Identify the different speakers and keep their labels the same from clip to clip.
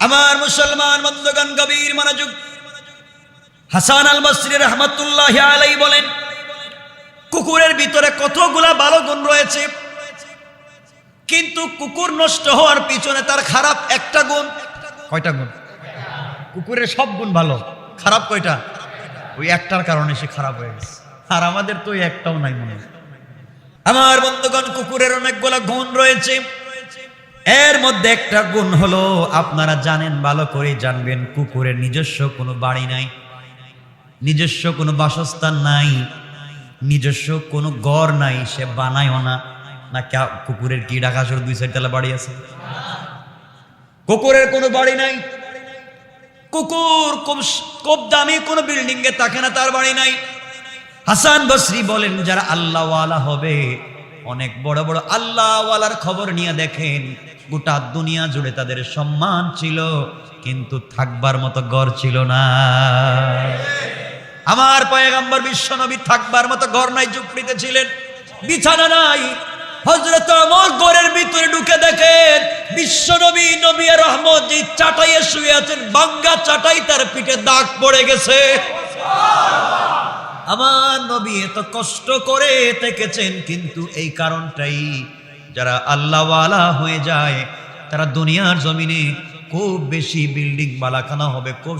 Speaker 1: আমার মুসলমান বন্ধুগণ গভীর মনোযোগ। হাসান আল বসরি রহমতুল্লাহ আলাই বলেন কুকুরের ভিতরে কতগুলা ভালো গুণ রয়েছে কিন্তু কুকুর নষ্ট হওয়ার পিছনে তার খারাপ একটা গুণ। কয়টা গুণ? কুকুরের সব গুণ ভালো। খারাপ কয়টা? ওই একটার কারণে সে খারাপ হয়ে গেছে। আর আমাদের তো ওই একটাও নাই মনে আমার বন্ধুগণ কুকুরের অনেকগুলো গুণ রয়েছে। এর মধ্যে একটা গুণ হলো, আপনারা জানেন, ভালো করে জানবেন, কুকুরের নিজস্ব কোনো বাড়ি নাই, নিজস্ব কোনো বাসস্থান নাই, নিজস্ব কোনো ঘর নাই, সে বানায়ও না। না, কা- কুকুরের কি ঢাকা শহর দুই সাইড তালা বাড়ি আছে? কুকুরের কোনো বাড়ি নাই, কুকুর খুব দামি কোনো বিল্ডিং এ থাকে না, তার বাড়ি নাই। হাসান বসরি বলেন, যারা আল্লাহওয়ালা হবে অনেক বড় বড় আল্লাহওয়ালার খবর নিয়ে দেখেন, গোটা দুনিয়া জুড়ে তাদের সম্মান ছিল, কিন্তু থাকবার মতো ঘর ছিল না। আমার পয়গাম্বর বিশ্বনবী থাকবার মতো ঘর নাই ঝুপড়িতে ছিলেন। বিছানা নাই। হজরত আমর ঘরের ভিতরে ঢুকে দেখেন, বিশ্বনবী নবী রহমত যে চাটাইয়ে শুয়ে আছেন, বাঙ্গা চাটাই তার পিঠে দাগ পড়ে গেছে। আমার নবী এত কষ্ট করে থেকেছেন, কিন্তু এই কারণটাই যারা আল্লাহওয়ালা হয়ে যায়, তারা দুনিয়ার জমিনে খুব বেশি বিল্ডিং বালাখানা হবে, খুব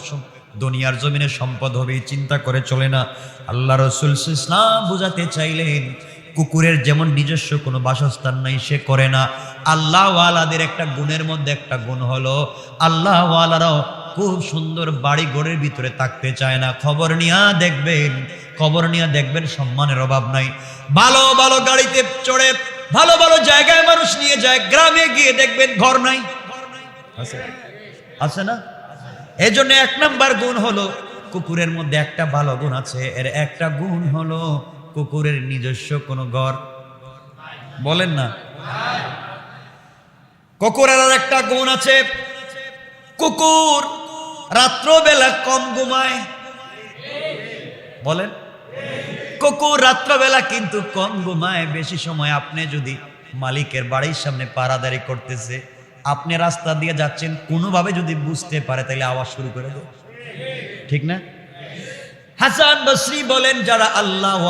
Speaker 1: দুনিয়ার জমিনে সম্পদ হবে চিন্তা করে চলে না। আল্লাহ রসুল ইসলাম বুঝাতে চাইলেন, কুকুরের যেমন নিজস্ব কোনো বাসস্থান নাই, সে করে না। আল্লাহওয়ালাদের একটা গুণের মধ্যে একটা গুণ হলো, আল্লাহওয়ালারাও খুব সুন্দর বাড়ি ঘরের ভিতরে থাকতে চায় না। খবর নিয়ে দেখবেন, খবর নিয়ে দেখবেন সম্মানের অভাব নাই। ভালো ভালো গাড়িতে চড়ে, ভালো ভালো জায়গায় মানুষ নিয়ে যায়, গ্রামে গিয়ে দেখবেন ঘর নাই। আছে? না? এই জন্য এক নাম্বার গুণ হলো, কুকুরের মধ্যে একটা ভালো গুণ আছে, এর একটা গুণ হলো কুকুরের নিজস্ব কোনো ঘর। বলেন না? কুকুরের আর একটা গুণ আছে, কুকুর রাত্রবেলা কম ঘুমায়। বলেন। কুকুর রাত্রবেলা কিন্তু কম ঘুমায়, বেশি সময় আপনি যদি মালিকের বাড়ির সামনে পাড়াদারি করতেছে, আপনি রাস্তা দিয়ে যাচ্ছেন, কোনোভাবে যদি বুঝতে পারে, তাহলে আওয়াজ শুরু করে দেয় ঠিক না? হাসান বসরি বলেন, যারা আল্লাহ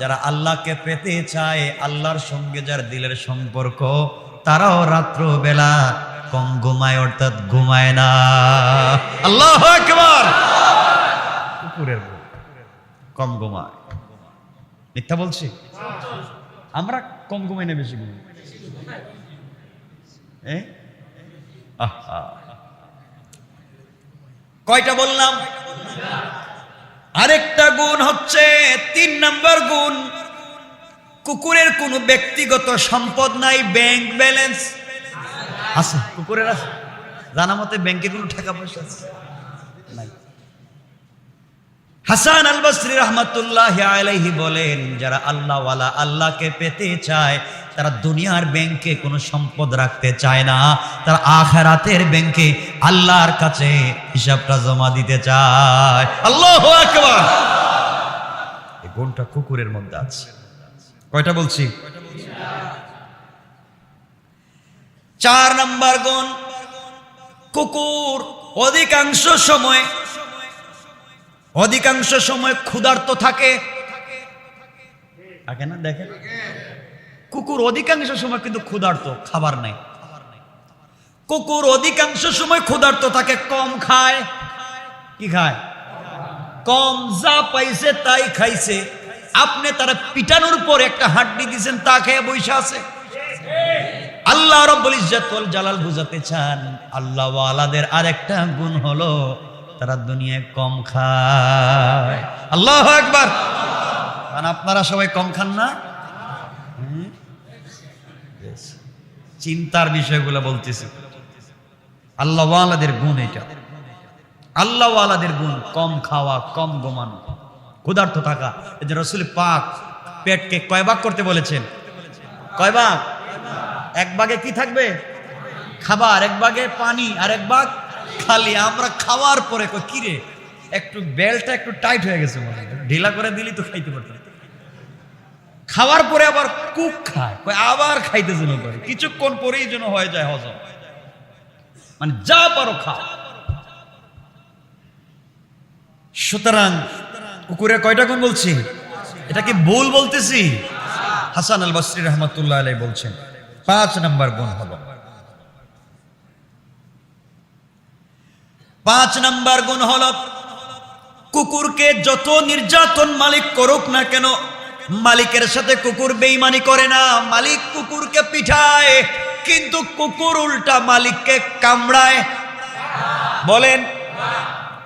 Speaker 1: যারা আল্লাহকে পেতে চায়, আল্লাহর সঙ্গে যার দিলের সম্পর্ক, তারাও রাত্র বেলা কম ঘুমায়, অর্থাৎ ঘুমায় না। আল্লাহ কম ঘুমায়। মিথ্যা বলছি? আমরা কম ঘুমাই না, বেশি ঘুমাই? কয়টা বললাম? আরেকটা গুণ হচ্ছে তিন নম্বর গুণ। কুকুরের কোনো ব্যক্তিগত সম্পদ নাই, ব্যাংক ব্যালেন্স আছে, কুকুরের আছে। জানা মতে ব্যাংকে কোনো টাকা পয়সা আছে? নাই। হাসান আল রহমতুল্লাহ আলাইহি বলেন, যারা আল্লাহওয়ালা আল্লাহকে পেতে চায়, তারা দুনিয়ার ব্যাংকে কোনো সম্পদ রাখতে চায় না। তারা আখেরাতের ব্যাংকে আল্লাহর কাছে হিসাবটা জমা দিতে চায়। আল্লাহ আকবার! এই গুণটা কুকুরের মধ্যে আছে। কয়টা বলছি? চার নাম্বার গুণ। কুকুর, অধিকাংশ সময় অধিকাংশ সময় ক্ষুধার্ত থাকে। থাকে না, দেখেন। কুকুর অধিকাংশ সময় কিন্তু ক্ষুধার্ত, খাবার নাই। কুকুর অধিকাংশ সময় ক্ষুধার্ত থাকে, কম খায়। কি খায়? কম, যা পাইছে তাই খাইছে। আপনি তারা পিটানোর পর একটা হাড্ডি দিছেন, তা খেয়ে বৈশা আছে। আল্লাহ রব্বুল ইজ্জাতুল জালাল বুঝাতে চান আল্লাহ ওয়ালাদের আরেকটা গুণ হলো তারা দুনিয়ায় কম খায়। আল্লাহ একবার কারণ আপনারা সবাই কম খান না. চিন্তার বিষয়গুলো বলতেছি। আল্লাহ ওয়ালাদের গুণ এটা। আল্লাহ ওয়ালাদের গুণ কম খাওয়া, কম ঘুমানো। ক্ষুধার্ত থাকা। এই যে রসুল পাক পেটকে কয় ভাগ করতে বলেছেন? কয় ভাগ এক ভাগে কি থাকবে? খাবার এক বাগে পানি আর এক ভাগ খালি। আমরা খাওয়ার পরে কই, কি রে? একটু বেলটা একটু টাইট হয়ে গেছে মনে। ঢিলা করে দিলি তো খাইতে পারতাম। খাওয়ার পরে আবার কুক খায়। আবার খাইতে যেন করে কিছুক্ষণ পরেই যেন হয়ে যায় হজম। মানে যা পারো খাও। সুতরাং কুকুরে কয়টা গুণ বলছি? এটা কি ভুল বলতেছি? হাসান আল বসরি রহমতুল্লাহ আলাই বলছেন পাঁচ নাম্বার গুণ হলো। পাঁচ নাম্বার গুণ হলো, কুকুরকে যত নির্যাতন মালিক করুক না কেন, মালিকের সাথে কুকুর বেইমানি করে না। মালিক কুকুরকে পিঠায়, কিন্তু কুকুর উল্টা মালিককে কামড়ায়। বলেন,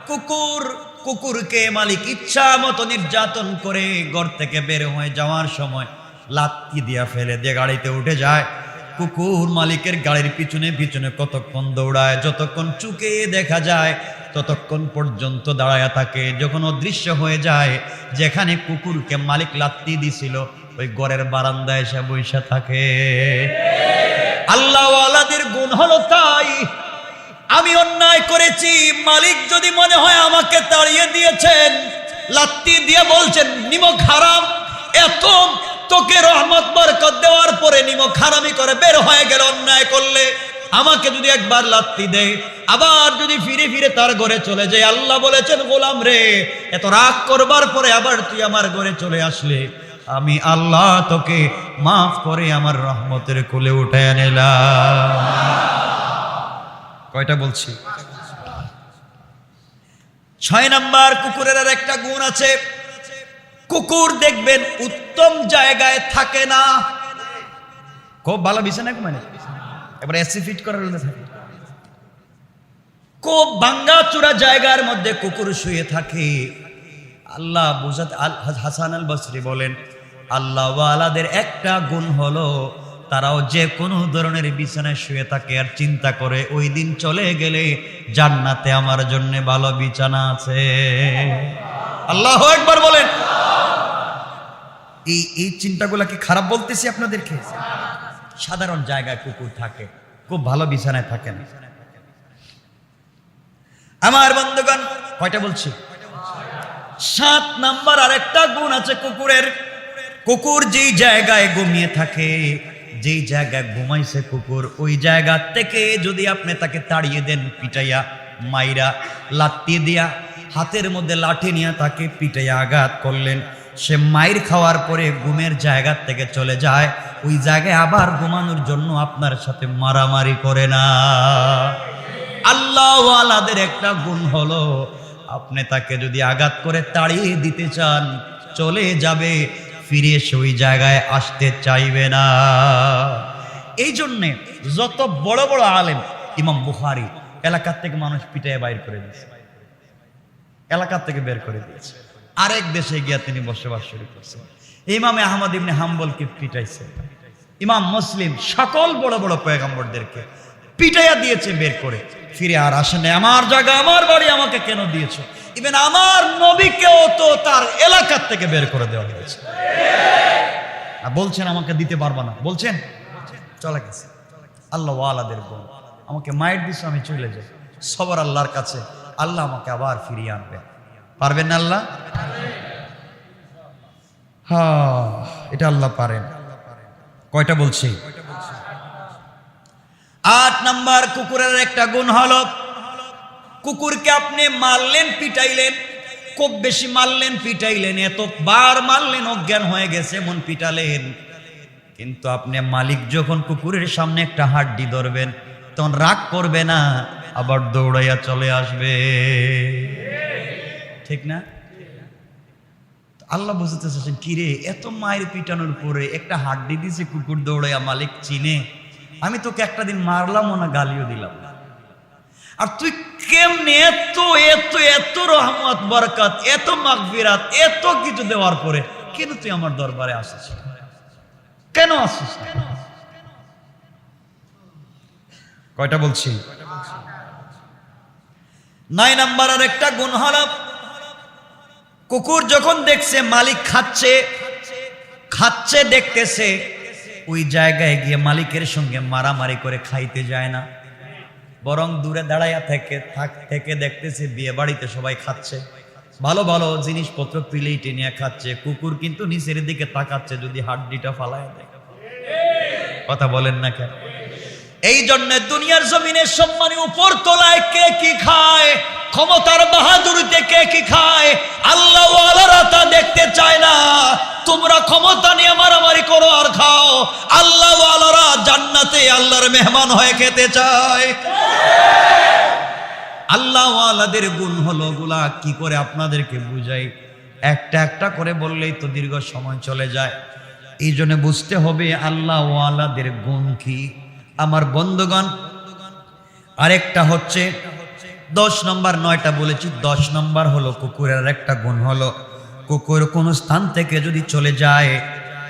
Speaker 1: কুকুর কুকুরকে মালিক ইচ্ছা মতো নির্যাতন করে ঘর থেকে বের হয়ে যাওয়ার সময় লাত্তি দিয়া ফেলে দিয়ে গাড়িতে উঠে যায়। কুকুর মালিকের গাড়ির পিছনে পিছনে কতক্ষণ দৌড়ায়, যতক্ষণ চুকে দেখা যায়, ততক্ষণ পর্যন্ত দাঁড়ায় থাকে। যখন অদৃশ্য হয়ে যায়, যেখানে কুকুরকে মালিক লাত্তি দিছিল, ওই ঘরের বারান্দায় এসে বসে থাকে। আল্লাহওয়ালাদের গুণ হলো তাই। আমি অন্যায় করেছি, মালিক যদি মনে হয় আমাকে তাড়িয়ে দিয়েছেন, লাত্তি দিয়ে বলছেন, নিমক হারাম, এত তোকে রহমত, বরকত দেওয়ার পরে নিমক হারামি করে বের হয়ে গেল, অন্যায় করলে। আমাকে যদি একবার লাত্তি দেয় আবার যদি ফিরে ফিরে তার ঘরে চলে যায়, আল্লাহ বলেছেন, গোলাম রে, এত রাগ করবার পরে আবার তুই আমার ঘরে চলে আসলে। আমি আল্লাহ তোকে মাফ করে আমার রহমতের কোলে উঠে নিলাম কয়টা বলছি? ছয় নাম্বার কুকুরের একটা গুণ আছে কুকুর দেখবেন উত্তম জায়গায় থাকে না। খুব ভালো বিছানা মানে এবার এসি ফিট করার থাকে। খুব ভাঙ্গা চূড়া জায়গার মধ্যে কুকুর শুয়ে থাকে। আল্লাহ বুঝাত আল হাসান আল বসরি বলেন আল্লাহ ওয়ালাদের একটা গুণ হলো তারাও যে কোনো ধরনের বিছানায় শুয়ে থাকে আর চিন্তা করে ওই দিন চলে গেলে জান্নাতে আমার জন্য ভালো বিছানা আছে। আল্লাহ একবার বলেন এই এই চিন্তাগুলা কি খারাপ বলতেছি আপনাদেরকে? সাধারণ জায়গায় কুকুর থাকে, খুব ভালো বিছানায় থাকে না। আমার বন্ধুগণ, কয়টা বলছি? সাত নাম্বার আরেকটা গুণ আছে কুকুরের। কুকুর যেই জায়গায় ঘুমিয়ে থাকে, যেই জায়গায় ঘুমাইছে কুকুর, ওই জায়গা থেকে যদি আপনি তাকে তাড়িয়ে দেন, পিটাইয়া, মাইরা, লাত্তি দিয়া, হাতের মধ্যে লাঠি নিয়ে তাকে পিটাইয়া আঘাত করলেন সে মাইর খাওয়ার পরে ঘুমের জায়গা থেকে চলে যায়, ওই জায়গায় আবার ঘুমানোর জন্য আপনার সাথে মারামারি করে না। আল্লাহওয়ালাদের একটা গুণ হলো, আপনি তাকে যদি আঘাত করে তাড়িয়ে দিতে চান, চলে যাবে, ফিরে এসে ওই জায়গায় আসতে চাইবে না। এই জন্যে যত বড় বড় আলেম, ইমাম বুখারি, এলাকার থেকে মানুষ পিটায় বাইর করে দিয়েছে। এলাকার থেকে বের করে দিয়েছে। আরেক দেশে গিয়া তিনি বসবাস শুরু করছেন। ইমামে আহমদ ইবনে হাম্বলকে পিটাইছে ইমাম মুসলিম সকল বড় বড় পয়গম্বরদেরকে পিটাইয়া দিয়েছে বের করে। ফিরে আর আসেন আমার জায়গা, আমার বাড়ি আমাকে কেন দিয়েছ? ইভেন আমার নবীকেও তো তার এলাকার থেকে বের করে দেওয়া হয়েছে। বলছেন, আমাকে দিতে পারবা না। বলছেন, চলে গেছে। আল্লাহ আলাদের বোন। আমাকে মায়ের দিছো, আমি চলে যাই। সবার আল্লাহর কাছে আল্লাহ আমাকে আবার ফিরিয়ে আনবে পারবেন না আল্লাহ? হ্যাঁ এটা আল্লাহ পারেন। কয়টা বলছি? আট নাম্বার কুকুরের একটা গুণ হল, কুকুরকে আপনি মারলেন, পিটাইলেন, খুব বেশি মারলেন, পিটাইলেন এত বার মারলেন, অজ্ঞান হয়ে গেছে মন পিটালেন। কিন্তু আপনি মালিক যখন কুকুরের সামনে একটা হাড্ডি ধরবেন, তখন রাগ করবে না, আবার দৌড়াইয়া চলে আসবে। ঠিক না? আল্লাহ বুঝতে চাচ্ছেন কিরে এত মায়ের পিটানোর পরে একটা হাড্ডি দিছে কুকুর দৌড়াইয়া মালিক চিনে। আমি তোকে একটা দিন মারলামও না গালিও দিলাম আর তুই কেমনে এত এত এত রহমত বরকত এত মাগফিরাত এত কিছু দেওয়ার পরে কেন তুই আমার দরবারে আসিস? কেন আসিস? কয়টা বলছি? নয় নাম্বার আর একটা গুণ হলো কুকুর যখন দেখছে, মালিক খাচ্ছে খাচ্ছে, দেখতেছে, ওই জায়গায় গিয়ে মালিকের সঙ্গে মারামারি করে খাইতে যায় না। বরং দূরে দাঁড়াইয়া থেকে, থাক, থেকে দেখতেছে, বিয়ে বাড়িতে সবাই খাচ্ছে। ভালো ভালো জিনিসপত্র প্লেটে নিয়ে খাচ্ছে। কুকুর কিন্তু নিচের দিকে তাকাচ্ছে, যদি হাড্ডিটা ফালায় দেয়। কথা বলেন না কেন? এই জন্য দুনিয়ার জমিনের সম্মানী উপর তোলায় কে কি খায়, ক্ষমতার বাহাদুরিতে কে কি খায়? তোমরা ক্ষমতা নিয়ে মারামারি করো আর খাও। আল্লাহ আলারা জান্নাতে আল্লাহর মেহমান হয়ে খেতে চায়। আল্লাহ আলাদের গুণ হলো গুলা কি করে আপনাদেরকে বুঝাই? একটা একটা করে বললেই তো দীর্ঘ সময় চলে যায়। এই জন্য বুঝতে হবে আল্লাহ আলাদের গুণ কি? আমার বন্ধুগণ, আরেকটা হচ্ছে, দশ নম্বর নয়টা বলেছি, দশ নম্বর হলো কুকুরের একটা গুণ হলো কুকুর কোন স্থান থেকে যদি চলে যায়,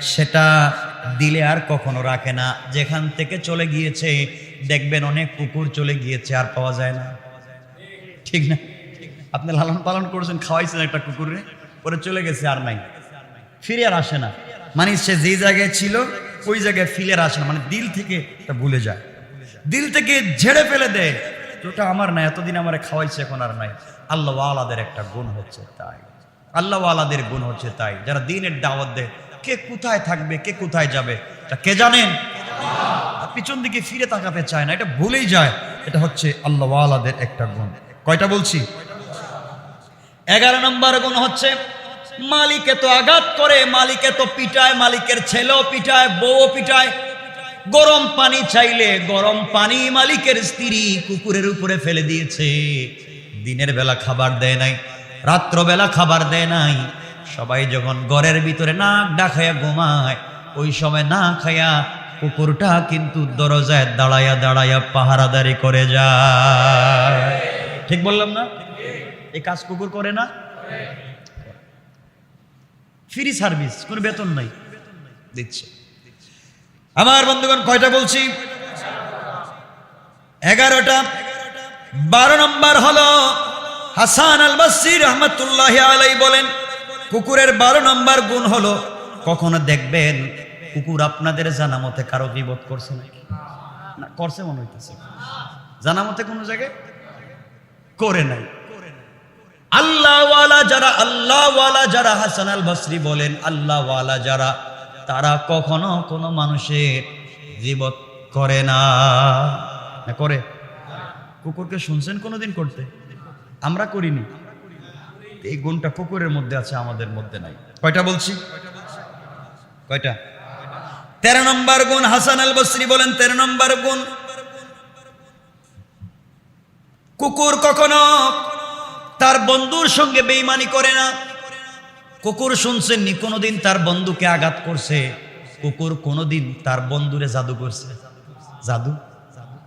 Speaker 1: সেটা দিলে আর কখনো রাখে না। যেখান থেকে চলে গিয়েছে, দেখবেন অনেক কুকুর চলে গিয়েছে, আর পাওয়া যায় না। ঠিক না? আপনি লালন পালন করেছেন, খাওয়াইছেন একটা কুকুরে পরে চলে গেছে আর নাই। ফিরে আর আসে না। মানে সে যে জায়গায় ছিল, ওই জায়গায় ফিরে আসে না। মানে দিল থেকে এটা ভুলে যায়। দিল থেকে ঝেড়ে ফেলে দেয়। ওটা আমার না, এতদিন আমার খাওয়াইছে, এখন আর নাই। আল্লাহ আলাদের একটা গুণ হচ্ছে তাই। আল্লাহ আলাদের গুণ হচ্ছে তাই। যারা দিনের দাওয়াত দেয়, কে কোথায় থাকবে, কে কোথায় যাবে তা কে জানেন পিছন দিকে ফিরে তাকাতে চায় না, এটা ভুলেই যায়। এটা হচ্ছে আল্লাহ আলাদের একটা গুণ। কয়টা বলছি? এগারো নম্বর গুণ হচ্ছে, মালিকে তো আঘাত করে, মালিকে তো পিটায়, মালিকের ছেলেও পিটায়, বউও পিটায়। গরম পানি চাইলে, গরম পানি মালিকের স্ত্রী কুকুরের উপরে ফেলে দিয়েছে। দিনের বেলা খাবার দেয় নাই। রাত্রবেলা খাবার দেয় নাই। সবাই যখন ঘরের ভিতরে নাক ডাকায়া ঘুমায়, ওই সময় না খায়া কুকুরটা কিন্তু দরজায় দাঁড়ায়া দাঁড়ায়া পাহারাদারি করে যায়। ঠিক বললাম না? এই কাজ কুকুর করে না? ফ্রি সার্ভিস, কোনো বেতন নাই। দিচ্ছে। আমার বন্ধুগণ, কয়টা বলছি? এগারোটা। বারো নম্বর হলো হাসান আল বাসির রহমতুল্লাহ আলাই বলেন, কুকুরের বারো নম্বর গুণ হলো, কখনো দেখবেন কুকুর আপনাদের জানা মতে কারও বিপদ করছে নাকি? না, করছে মনে হইতেছে। জানা মতে কোনো জায়গায়? করে নাই। আল্লাহওয়ালা যারা আল্লাহওয়ালা যারা, হাসান আল বসরি বলেন, আল্লাহওয়ালা যারা, তারা কখনো কোনো মানুষের জীবত করে না। না, করে। কুকুরকে শুনছেন কোনোদিন করতে? আমরা করিনি। এই গুণটা কুকুরের মধ্যে আছে, আমাদের মধ্যে নাই। কয়টা বলছি? কয়টা? তেরো নম্বর গুণ হাসান আল বসরি বলেন, তেরো নম্বর গুণ। কুকুর কখনো তার বন্ধুর সঙ্গে বেইমানি করে না। কুকুর শুনছেননি, কোনোদিন তার বন্ধুকে আঘাত করছে। কুকুর কোনোদিন তার বন্ধুরে জাদু করছে। জাদু?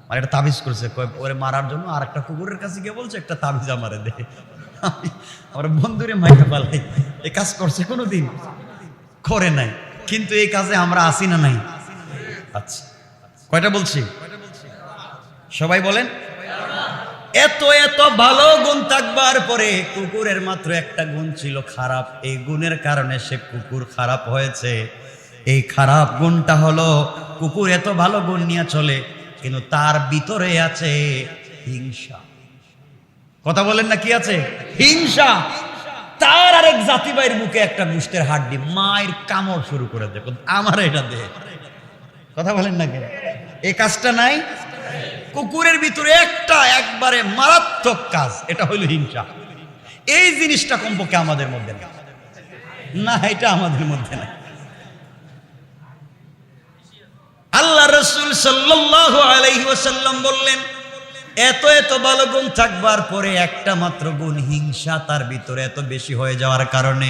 Speaker 1: মানে একটা তাবিজ করছে ওরে মারার জন্য আর একটা কুকুরের কাছে গিয়ে বলছে, একটা তাবিজ আমারে দে। আমার বন্ধুরে মাইকে পালাই। এই কাজ করছে কোনোদিন, করে নাই। কিন্তু এই কাজে আমরা আসি না নাই? আচ্ছা কয়টা বলছি? সবাই বলেন। এত এত ভালো গুণ থাকবার পরে কুকুরের মাত্র একটা গুণ ছিল খারাপ। এই গুণের কারণে সে কুকুর খারাপ হয়েছে। এই খারাপ গুণটা হলো, কুকুর এত ভালো গুণ নিয়ে চলে কিন্তু তার ভিতরে আছে হিংসা। কথা বলেন না, কি আছে? হিংসা। তার আরেক জাতি মুখে একটা গুষ্টের হাড্ডি, মায়ের কামড় শুরু করে দেখুন আমার এটা দে। কথা বলেন না কেন এই কাজটা নাই? কুকুরের ভিতরে একটা একবারে মারাত্মক কাজ, এটা হইল হিংসা। এই জিনিসটা কমপক্ষে আমাদের মধ্যে না না, এটা আমাদের মধ্যে না আল্লাহ রসুল সাল্লাহ বললেন, এত এত ভালো গুণ থাকবার পরে একটা মাত্র গুণ হিংসা তার ভিতরে এত বেশি হয়ে যাওয়ার কারণে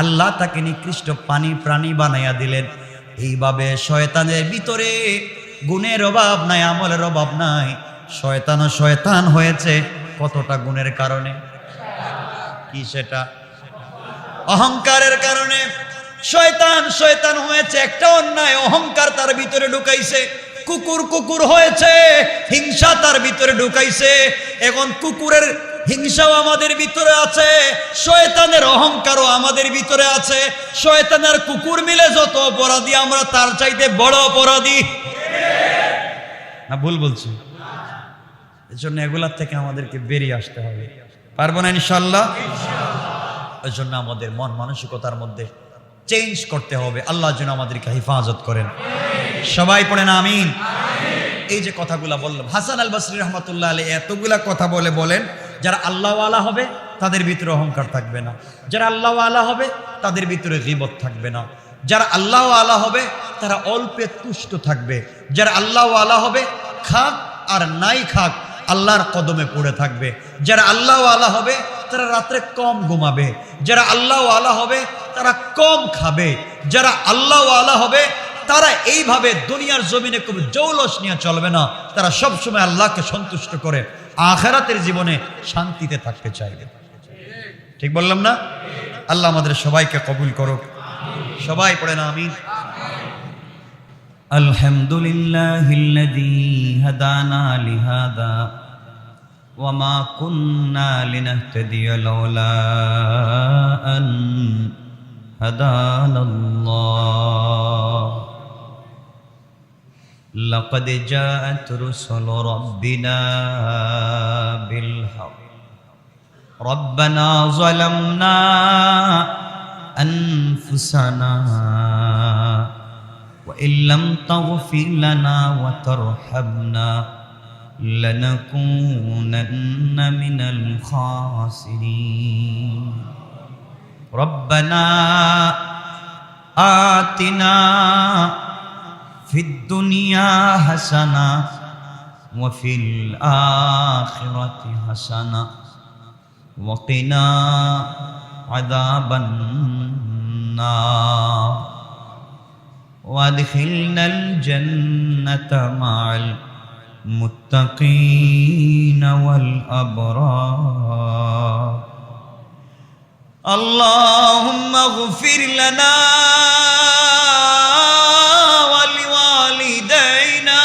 Speaker 1: আল্লাহ তাকে নিকৃষ্ট পানি প্রাণী বানাইয়া দিলেন। এইভাবে শয়তানের ভিতরে গুণের অভাব নাই, আমলের অভাব নাই। শয়তান ও শয়তান হয়েছে, কতটা গুণের কারণে? কি সেটা? অহংকারের কারণে। শয়তান শয়তান হয়েছে, একটা অন্যায়, অহংকার তার ভিতরে ঢুকাইছে। কুকুর কুকুর হয়েছে, হিংসা তার ভিতরে ঢুকাইছে। এখন কুকুরের হিংসাও আমাদের ভিতরে আছে, শয়তানের অহংকারও আমাদের ভিতরে আছে। শয়তানের কুকুর মিলে যত অপরাধী, আমরা তার চাইতে বড় অপরাধী। না, ভুল বলছি। এই জন্য এগুলার থেকে আমাদেরকে বেরিয়ে আসতে হবে। পারব না, ইনশাল্লাহ? ওই জন্য আমাদের মন মানসিকতার মধ্যে চেঞ্জ করতে হবে। আল্লাহ যেন আমাদেরকে হেফাজত করেন। সবাই পড়েন আমিন। এই যে কথাগুলা বললাম, হাসান আল বাসরি রহমতুল্লাহ আলী এতগুলা কথা বলে বলেন, যারা আল্লাহওয়ালা হবে, তাদের ভিতরে অহংকার থাকবে না। যারা আল্লাহওয়ালা হবে, তাদের ভিতরে গিবত থাকবে না। যারা আল্লাহ আলা হবে, তারা অল্পে তুষ্ট থাকবে। যারা আল্লাহ আলা হবে, খাক আর নাই খাক, আল্লাহর কদমে পড়ে থাকবে। যারা আল্লাহ আলা হবে, তারা রাত্রে কম ঘুমাবে। যারা আল্লাহ আলা হবে তারা কম খাবে যারা আল্লাহ আলা হবে তারা এইভাবে দুনিয়ার জমিনে খুব জৌলস নিয়ে চলবে না তারা সব সময় আল্লাহকে সন্তুষ্ট করে আখেরাতের জীবনে শান্তিতে থাকতে চাইবে ঠিক বললাম না আল্লাহ আমাদের সবাইকে কবুল করুক সবাই পড়েন আমিন
Speaker 2: الحمد لله الذي هدانا لهذا وما كنا لنهتدي لولا أن هدانا الله. لقد جاءت رسل ربنا بالحق. ربنا ظلمنا أنفسنا وإن لم تغفر لنا وترحمنا لنكونن من الخاسرين. ربنا آتنا في الدنيا حسنة وفي الآخرة حسنة وقنا عذاب النار وادخلنا الجنة مع المتقين والأبرار اللهم اغفر لنا ولوالدينا.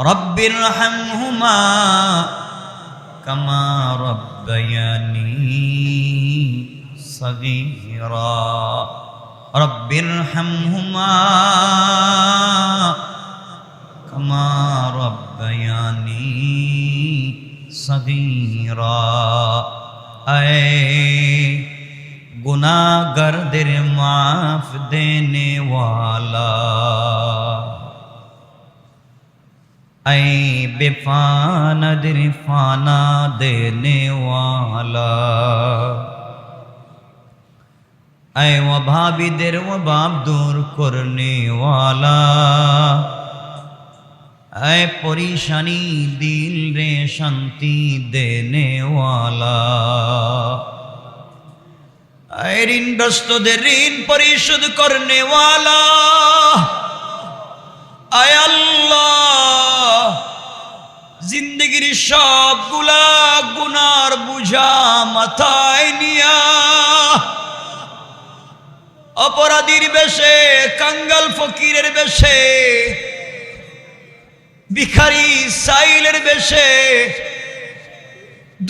Speaker 2: رب ارحمهما كما ربياني صغيرا. رب ارحمهما كما ربياني صغيرا. है गुनागर्दिर माफ देने वाला ऐ बेफान दिर फाना देने वाला ऐ वभाबी देर वबाब दूर करने वाला اے پریشانی دل رے شانتی دینے والا اے رن دستو دے رن پریشد کرنے والا اے اللہ জিন্দগির সবগুলা গুনার বুঝা মাথায় নিয়া অপরাধীর বেশে কাঙ্গাল ফকিরের বেশে ভিখারি সাইলের বেশে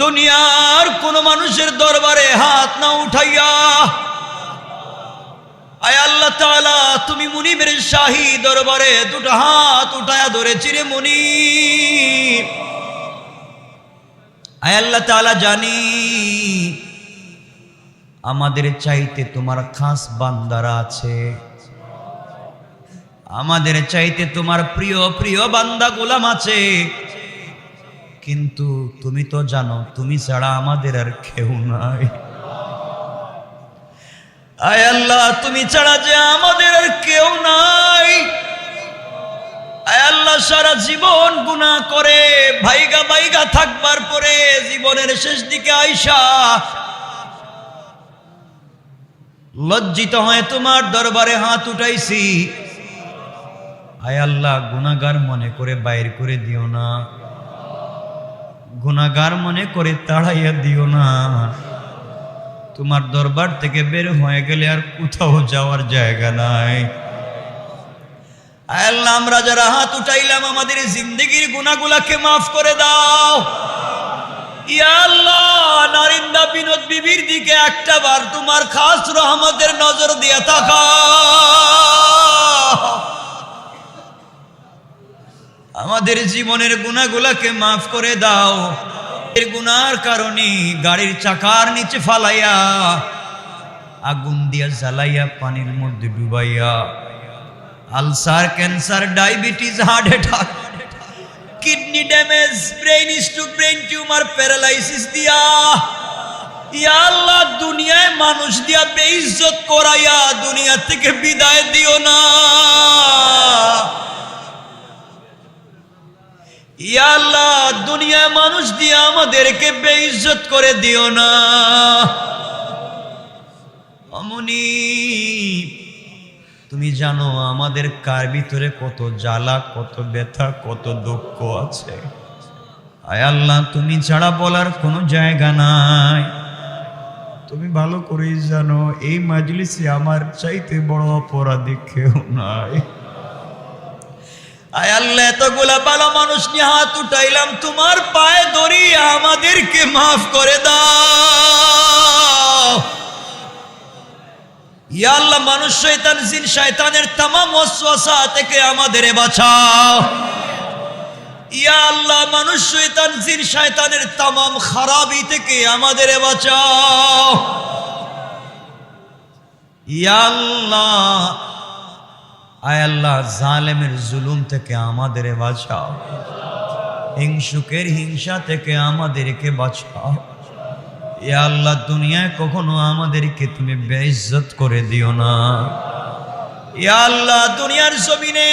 Speaker 2: দুনিয়ার কোন মানুষের দরবারে হাত না উঠাইয়া, আয় আল্লাহ তাআলা, তুমি মুনিবের শাহী দরবারে দুটো হাত উঠায়া ধরেছি রে মুনি আয় আল্লাহ তাআলা, জানি আমাদের চাইতে তোমার খাস বান্দারা আছে। আমাদের চাইতে তোমার প্রিয় প্রিয় বান্দা গোলাম আছে। কিন্তু তুমি তো জানো, তুমি ছাড়া আমাদের আর কেউ নাই। আয় আল্লাহ, তুমি ছাড়া যে আমাদের আর কেউ নাই। আয় আল্লাহ, সারা জীবন গুনাহ করে, ভাইগা ভাইগা থাকবার পরে জীবনের শেষ দিকে আইসা। লজ্জিত হয়ে তোমার দরবারে হাত উঠাইছি। আয় আল্লাহ গুনাগার মনে করে বাইর করে দিও না। গুনাগার মনে করে তাড়াইয়া দিও না। তোমার দরবার থেকে বের হয়ে গেলে আর কোথাও যাওয়ার জায়গা নাই। আল্লাহ, আমরা যারা হাত উঠাইলাম, আমাদের জিন্দগির গুনাগুলাকে মাফ করে দাও। আল্লাহ, নারিন্দা বিনোদ বিবির দিকে একটা বার তোমার খাস রহমতের নজর দিয়ে থাকা আমাদের জীবনের গুনাগুলাকে মাফ করে দাও। এর গুনার কারণে গাড়ির চাকার নিচে ফালাইয়া, আগুন দিয়া জ্বালাইয়া, পানির মধ্যে ডুবাইয়া, ulcer, cancer, diabetes, heart attack, kidney damage, brain stroke, brain tumour, paralysis দিয়া, ইয়া আল্লাহ, দুনিয়ায় মানুষ দিয়া বেইজ্জত করাইয়া দুনিয়া থেকে বিদায় দিও না। ইয়া আল্লাহ দুনিয়ায় মানুষ দিয়া আমাদেরকে বেইজ্জত করে দিও না। অমনি, তুমি জানো আমাদের কার ভিতরে কত জ্বালা, কত ব্যথা, কত দুঃখ আছে? আয় আল্লাহ, তুমি ছাড়া বলার কোনো জায়গা নাই। তুমি ভালো করেই জানো, এই মাজলিসে আমার চাইতে বড় অপরাধী কেউ নাই। আয় আল্লাহ, এতগুলা ভালো মানুষ নিয়ে হাত উঠাইলাম, তোমার পায়ে ধরি আমাদেরকে মাফ করে দাও। ইয়া মানুষ, শয়তান, জিন, শয়তানের তামাম ওয়াসওয়াসা থেকে আমাদের বাঁচাও। ইয়া আল্লাহ, মানুষ, শয়তান, জিন, শয়তানের তামাম খারাপি থেকে আমাদের বাঁচাও। ইয়া আল্লাহ আয় আল্লাহ, জালেমের জুলুম থেকে আমাদের বাঁচাও। হিংসুকের হিংসা থেকে আমাদেরকে বাঁচাও। ইয়া আল্লাহ, দুনিয়ায় কখনো আমাদেরকে তুমি বেইজ্জত করে দিও না। ইয়া আল্লাহ, দুনিয়ার জমিনে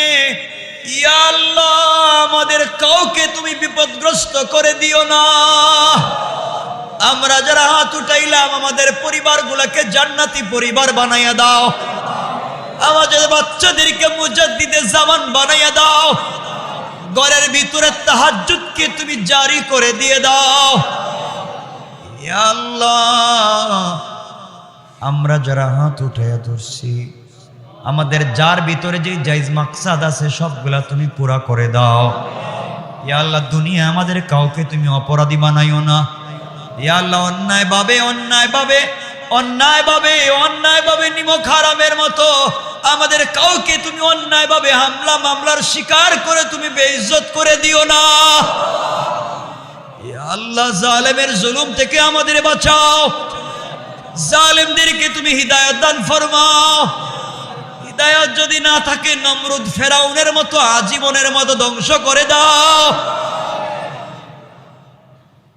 Speaker 2: ইয়া আল্লাহ, আমাদের কাউকে তুমি বিপদগ্রস্ত করে দিও না। আমরা যারা হাত উঠাইলাম, আমাদের পরিবারগুলোকে জান্নাতি পরিবার বানাইয়া দাও। আমাদের বাচ্চাদেরকে মুজাদ্দিদে জামান বানাইয়া দাও। ঘরের ভিতরে তাহাজ্জুদকে তুমি জারি করে দিয়ে দাও। আল্লাহ, আমরা যারা হাত উঠাইয়া ধরছি, আমাদের যার ভিতরে যে জাইজ মাকসাদ আছে, সবগুলা তুমি পুরা করে দাও। ইয়া আল্লাহ, দুনিয়া আমাদের কাউকে তুমি অপরাধী বানাইও না। ইয়া আল্লাহ অন্যায় ভাবে অন্যায় ভাবে অন্যায় ভাবে অন্যায় ভাবে নিমক হারামের মতো আমাদের কাউকে তুমি অন্যায় ভাবে হামলা মামলার শিকার করে তুমি বেইজ্জত করে দিও না। আল্লাহ জালেমের জুলুম থেকে আমাদের বাঁচাও। জালেমদেরকে তুমি হিদায়ত দান ফরমাও। হিদায়ত যদি না থাকে, নমরুদ ফেরাউনের মতো আজীবনের মতো ধ্বংস করে দাও।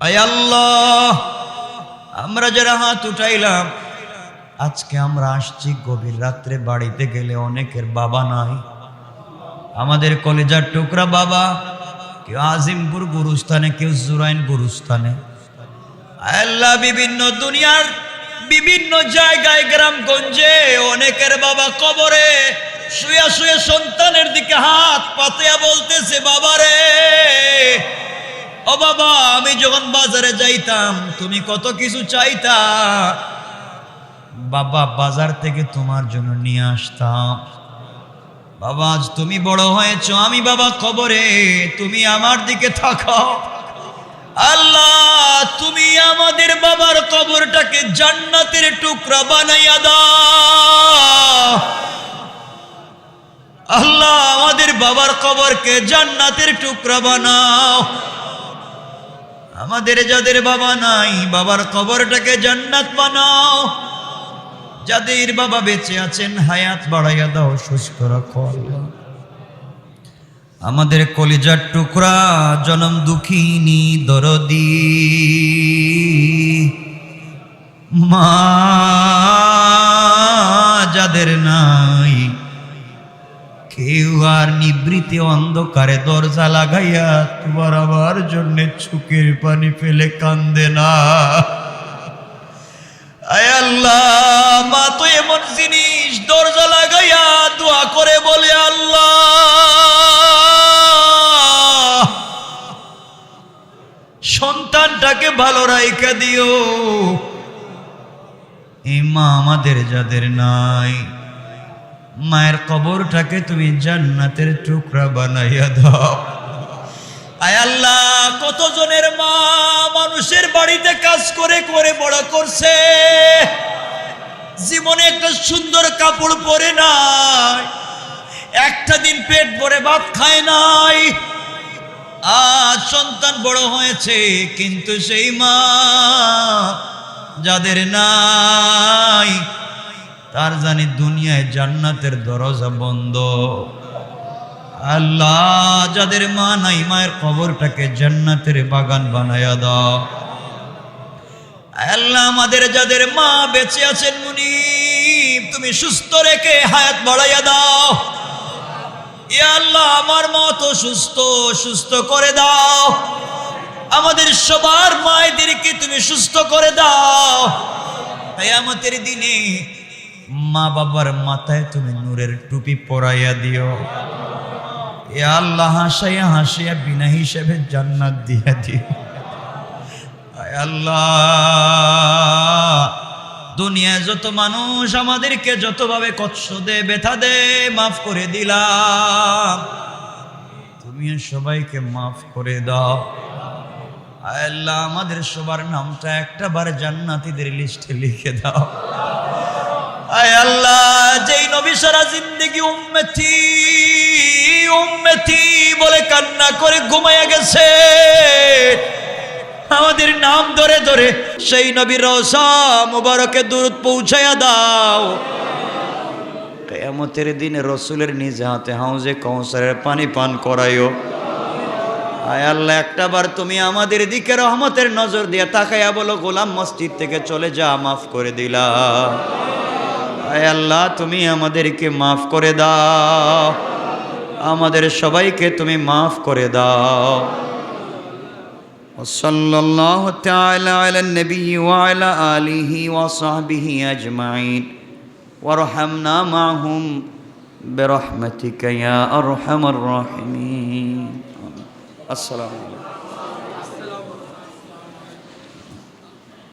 Speaker 2: আয় আল্লাহ। আমরা যারা হাত উঠাইলাম, আজকে আমরা আসছি গভীর রাত্রে বাড়িতে গেলে অনেকের বাবা নাই। আমাদের কলেজার টুকরা বাবা, কেউ আজিমপুর গুরুস্থানে, কেউ জুরাইন গুরুস্থানে। আল্লাহ বিভিন্ন দুনিয়ার বিভিন্ন জায়গায়, গ্রামগঞ্জে অনেকের বাবা কবরে শুয়ে শুয়ে সন্তানের দিকে হাত পাতিয়া বলতেছে, বাবারে ও বাবা, আমি যখন বাজারে যাইতাম, তুমি কত কিছু চাইতা? বাবা, বাজার থেকে তোমার জন্য নিয়ে আসতাম। বাবা, আজ তুমি বড় হয়েছো, আমি বাবা কবরে, তুমি আমার দিকে থাকো আল্লাহ, তুমি আমাদের বাবার কবরটাকে জান্নাতের টুকরা বানাইয়া দাও। আল্লাহ, আমাদের বাবার কবরকে জান্নাতের টুকরা বানাও। আমাদের যাদের বাবা নাই, বাবার কবরটাকে জান্নাত বানাও। যাদের বাবা বেঁচে আছেন, হায়াত বাড়াইয়া দাও, সুস্থ রাখো আমাদের কলিজার টুকরা জনম দুঃখিনী দরদি। মা, যাদের নাই কেউ আর নিবৃতে অন্ধকারে দরজা লাগাইয়া তোমার আমার জন্য চুকের পানি ফেলে কান্দে না। আল্লাহ, মা তো এমন জিনিস, দরজা লাগাইয়া দোয়া করে বলে, আল্লাহ, সন্তানটাকে ভালো রাইখা দিও। এই মা আমাদের যাদের নাই মায়ের কবরটাকে তুমি জান্নাতের টুকরা বানাইয়া দাও। আয় আল্লাহ, কতজনের মা মানুষের বাড়িতে কাজ করে করে বড় করছে? জীবনে একটা সুন্দর কাপড় পরে নাই, একটা দিন পেট ভরে ভাত খায় নাই। আজ সন্তান বড় হয়েছে, কিন্তু সেই মা যাদের নাই তার জানি দুনিয়ায় জান্নাতের দরজা বন্ধ। আল্লাহ যাদের মা নাই, মায়ের কবরটাকে জান্নাতের বাগান বানায়া দাও। আল্লাহ আমাদের যাদের মা বেঁচে আছেন মুনি তুমি সুস্থ রেখে হায়াত বাড়াইয়া দাও। এ আল্লাহ, আমার মা তো সুস্থ সুস্থ করে দাও। আমাদের সবার মায়েদেরকে তুমি সুস্থ করে দাও। তাই আমাদের দিনে মা বাবার মাথায় তুমি নূরের টুপি পরাইয়া দিও। এ আল্লাহ হাসাইয়া হাসিয়া বিনা হিসেবে জান্নাত দিয়া দিও। আল্লাহ, দুনিয়ায় যত মানুষ আমাদেরকে যতভাবে কষ্ট দে, ব্যথা দে, মাফ করে দিলাম। তুমি সবাইকে মাফ করে দাও। আল্লাহ, আমাদের সবার নামটা একটা বার জান্নাতীদের লিস্টে লিখে দাও। আয় আল্লাহ, যেই নবী সারা জিন্দগি উম্মতি উম্মতি বলে কান্না করে ঘুমাইয়া গেছে। আমাদের নাম ধরে ধরে সেই নবীর রসা মুবারকে দূরত পৌঁছায়া দাও। কেয়ামতের দিনে রসুলের নিজে হাতে হাউজে কৌসারের পানি পান করাইও। আয় আল্লাহ একটা বার তুমি আমাদের দিকে রহমতের নজর দিয়ে তাকাইয়া বলো, গোলাম মসজিদ থেকে চলে যা, মাফ করে দিলা আল্লাহ তুমি আমাদেরকে মাফ করে দাও আমাদের সবাইকে তুমি মাফ করে দাও وصلى الله تعالى على النبي وعلى آله وصحبه أجمعين وارحمنا معهم برحمتك يا أرحم الراحمين السلام عليكم